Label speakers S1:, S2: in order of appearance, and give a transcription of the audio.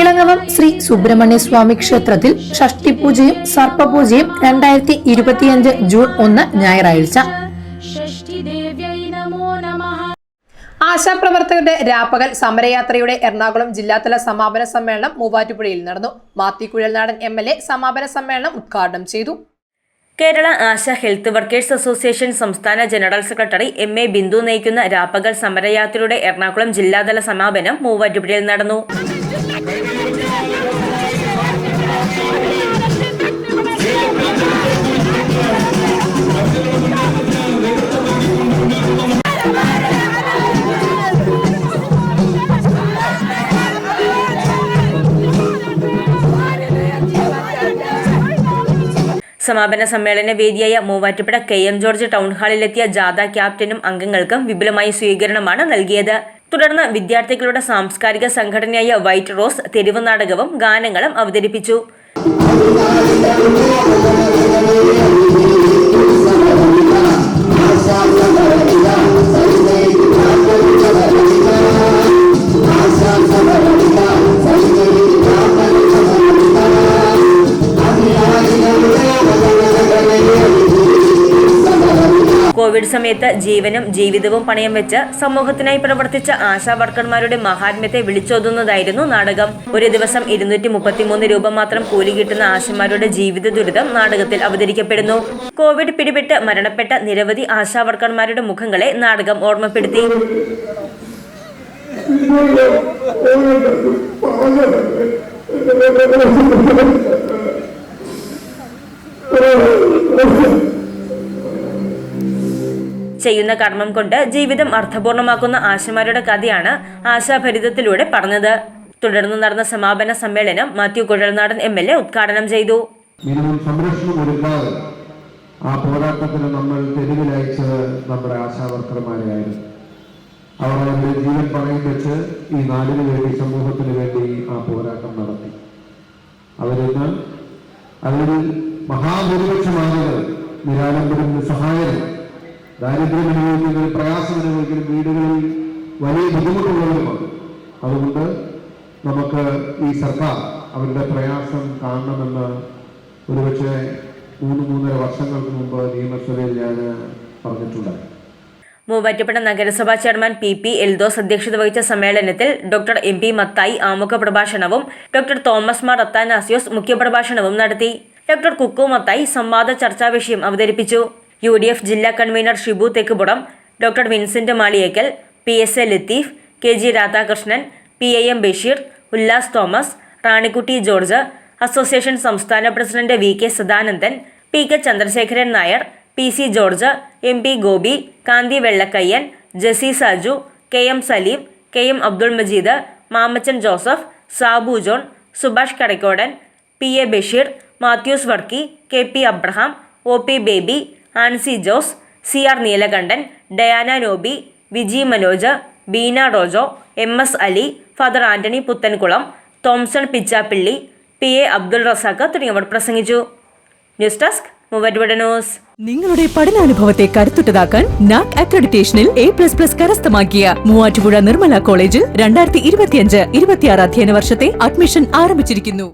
S1: ഇളങ്ങവം ശ്രീ സുബ്രഹ്മണ്യ സ്വാമി ക്ഷേത്രത്തിൽ ഷഷ്ടിപൂജയും സർപ്പപൂജയും രണ്ടായിരത്തി ഇരുപത്തിയഞ്ച് ജൂൺ ഒന്ന് ഞായറാഴ്ച. ആശാപ്രവർത്തകരുടെ രാപ്പകൽ സമരയാത്രയുടെ എറണാകുളം ജില്ലാതല സമാപന സമ്മേളനം മൂവാറ്റുപുഴയിൽ നടന്നു. Mathi Kuzhalnadan M L A സമാപന സമ്മേളനം ഉദ്ഘാടനം ചെയ്തു.
S2: Kerala ASHA health workers association സംസ്ഥാന general secretary M A Bindu നയിക്കുന്ന രാപ്പകൽ സമരയാത്രയുടെ എറണാകുളം ജില്ലാതല സമാപനം മൂവാറ്റുപുഴയിൽ നടന്നു. സമാപന സമ്മേളന വേദിയായ Muvattupuzha K M George town ഹാളിലെത്തിയ ജാഥ ക്യാപ്റ്റനും അംഗങ്ങൾക്കും വിപുലമായ സ്വീകരണമാണ് നൽകിയത്. തുടർന്ന് വിദ്യാർത്ഥികളുടെ സാംസ്കാരിക സംഘടനയായ വൈറ്റ് റോസ് തെരുവ് നാടകവും ഗാനങ്ങളും അവതരിപ്പിച്ചു. Obrigado. കോവിഡ് സമയത്ത് ജീവനും ജീവിതവും പണയം വെച്ച് സമൂഹത്തിനായി പ്രവർത്തിച്ച ആശാ വർക്കർമാരുടെ മഹാത്മ്യത്തെ വിളിച്ചോതുന്നതായിരുന്നു നാടകം. ഒരു ദിവസം ഇരുന്നൂറ്റി മുപ്പത്തിമൂന്ന് രൂപ മാത്രം കൂലി കിട്ടുന്ന ആശമാരുടെ ജീവിത ദുരിതം നാടകത്തിൽ അവതരിക്കപ്പെടുന്നു. കോവിഡ് പിടിപെട്ട് മരണപ്പെട്ട നിരവധി ആശാ വർക്കർമാരുടെ മുഖങ്ങളെ നാടകം ഓർമ്മപ്പെടുത്തി. ചെയ്യുന്ന കർമ്മം കൊണ്ട് ജീവിതം അർത്ഥപൂർണമാക്കുന്ന ആശമാരുടെ കഥയാണ് ആശാഭരിതത്തിലൂടെ പറഞ്ഞത്. തുടർന്ന് നടന്ന സമാപന സമ്മേളനം Mathew Kuzhalnadan M L A ഉദ്ഘാടനം ചെയ്തു.
S3: ഒരുപാട് ആ പോരാട്ടത്തിന് നമ്മൾ തെരുവിലയച്ചത് നമ്മുടെ ആശാവർക്കർമാരെയായിരുന്നു അവർ അവരുടെ ജീവൻ പണയം വെച്ച് ഈ നാടിന് വേണ്ടി സമൂഹത്തിന് വേണ്ടി ആ പോരാട്ടം നടത്തി. അവരിന്ന് അവരിൽ മഹാഭൂരിപക്ഷം ആളുകൾ നിരാലംബരും നിസ്സഹായരും ദാരിദ്ര്യം അനുഭവിക്കുന്നവരും പ്രയാസം അനുഭവിക്കുന്ന വീടുകളിൽ വലിയ ബുദ്ധിമുട്ടുള്ളവരുമാണ് അതുകൊണ്ട് നമുക്ക് ഈ സർക്കാർ അവരുടെ പ്രയാസം കാണണമെന്ന് ഒരുപക്ഷെ മൂന്ന് മൂന്നര വർഷങ്ങൾക്ക് മുമ്പ് നിയമസഭയിൽ ഞാൻ പറഞ്ഞിട്ടുണ്ട്.
S2: മൂവാറ്റുപുഴ നഗരസഭാ ചെയർമാൻ പി പി എൽദോസ് അധ്യക്ഷത വഹിച്ച സമ്മേളനത്തിൽ ഡോക്ടർ എം പി മത്തായി ആമുഖ പ്രഭാഷണവും ഡോക്ടർ തോമസ് മാർ അത്താനാസിയോസ് മുഖ്യപ്രഭാഷണവും നടത്തി. ഡോക്ടർ കുക്കു മത്തായി സംവാദ ചർച്ചാ വിഷയം അവതരിപ്പിച്ചു. യു ഡി എഫ് ജില്ലാ convener Shibu Thekkupudam doctor Vincent Maliyekkal P S A Latheef K G Radhakrishnan P A M Basheer Ullas Thomas Ranikutty George association സംസ്ഥാന president V K Sadanandan P K Chandrasekharan Nair P C George M P Gopi Kanthi Vellakkayyan Jessy Saju K M Salim K M Abdul Majeed Mamachan Joseph Sabu John Subhash Kadakkodan P A Basheer Mathews Varkey K P Abraham O P Baby Ancy Jose C R Neelakandan Diana Noby Viji Manoj Beena Rojo M S Ali father Antony Puthenkulam Thomson Pichappilly P A Abdul Razak തുടങ്ങിയവർ പ്രസംഗിച്ചു. News desk news.
S4: നിങ്ങളുടെ പഠനാനുഭവത്തെ കരുത്തുറ്റതാക്കാൻ NAAC അക്രഡിറ്റേഷനിൽ A plus plus കരസ്ഥമാക്കിയ മൂവാറ്റുപുഴ നിർമ്മല കോളേജിൽ രണ്ടായിരത്തി ഇരുപത്തിയഞ്ച് ഇരുപത്തിയാറ് അധ്യയന വർഷത്തെ അഡ്മിഷൻ ആരംഭിച്ചിരിക്കുന്നു.